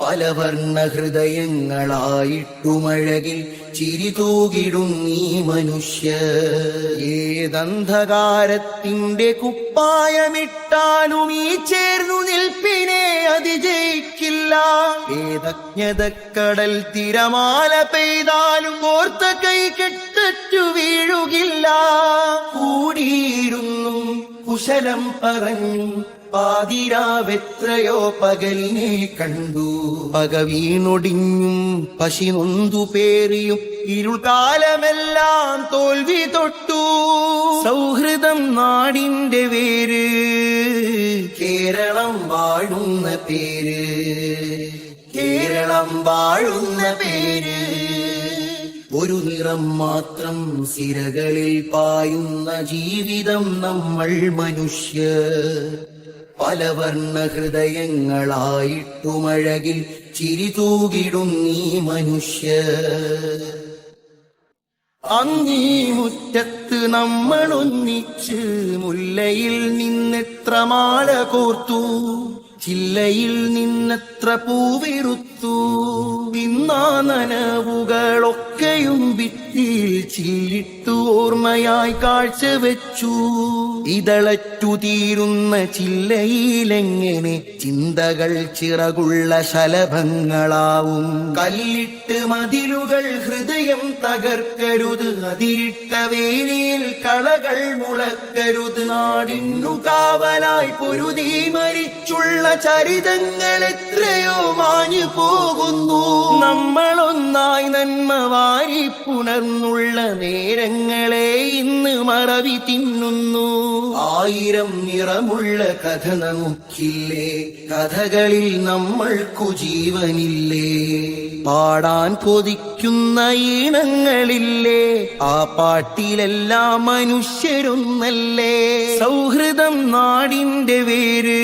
പലവർണ ഹൃദയങ്ങളായിട്ടുമഴകിൽ ചിരി തൂകിടും ഈ മനുഷ്യ. ഏതന്ധകാരത്തിന്റെ കുപ്പായമിട്ടാലും ഈ ചേർന്നു നിൽപ്പിനെ അതിജയിക്കില്ല. ഏതജ്ഞതക്കടൽ തിരമാല പെയ്താലും ഓർത്ത കൈ കെട്ടു വീഴുകില്ല. കൂടിയിരുന്നു കുശലം പറഞ്ഞു പാതിരാവെത്രയോ പകലിനെ കണ്ടു. പക വീണൊടിഞ്ഞും പശി നൊന്തു പേറിയും ഇരുൾകാലമെല്ലാം തോൽവി തൊട്ടു. സൗഹൃദം നാടിന്റെ പേര് കേരളം വാഴുന്ന പേര്. കേരളം വാഴുന്ന പേര്. ഒരു നിറം മാത്രം സിരകളിൽ പായുന്ന ജീവിതം നമ്മൾ പലവർണ ഹൃദയങ്ങളായിട്ടുമഴകിൽ ചിരി തൂകിടും നീ മനുഷ്യ. അങ്ങീ മുറ്റത്ത് നമ്മളൊന്നിച്ച് മുല്ലയിൽ നിന്നെത്ര മാല കോർത്തു ചില്ലയിൽ നിന്നെത്ര പൂവിരുത്തു ഇന്നാ നനവുകളൊക്കെയും ഭിത്തിയിൽ ചില്ലിട്ടു ഓർമ്മയായി കാഴ്ചവെച്ചു ഇതളറ്റു തീരുന്ന ചില്ലയിലെങ്ങനെ ചിന്തകൾ ചിറകുള്ള ശലഭങ്ങളാവും. കല്ലിട്ട് മതിലുകൾ ഹൃദയം തകർക്കരുത്. അതിരിട്ട വേലിയിൽ കളകൾ മുളക്കരുത്. നാടിന്നു കാവലായി പൊരുതി മരിച്ചുള്ള ചരിതങ്ങൾ എത്രയോ മാഞ്ഞു പോകുന്നു. നമ്മളൊന്നായി നന്മ വാരിപ്പുണർന്നുള്ള നേരങ്ങളെ ഇന്ന് മറവി തിന്നുന്നു. ആയിരം നിറമുള്ള കഥ നമുക്കില്ലേ? കഥകളിൽ നമ്മൾക്കു ജീവനില്ലേ? പാടാൻ കൊതിക്കുന്ന ഈണങ്ങളില്ലേ? ആ പാട്ടിലെല്ലാം മനുഷ്യരൊന്നല്ലേ? സൗഹൃദം നാടിന്റെ പേര്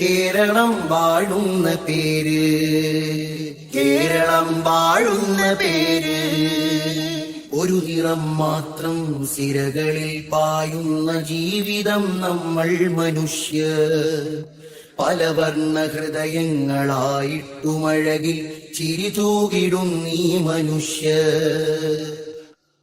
കേരളം വാഴുന്ന പേര് കേരളം വാഴുന്ന പേര്. നിറം മാത്രം സിരകളിൽ പായുന്ന ജീവിതം നമ്മൾ മനുഷ്യ. പലവർണ ഹൃദയങ്ങളായിട്ടുമഴകിൽ ചിരി തൂകിടും നീ മനുഷ്യ.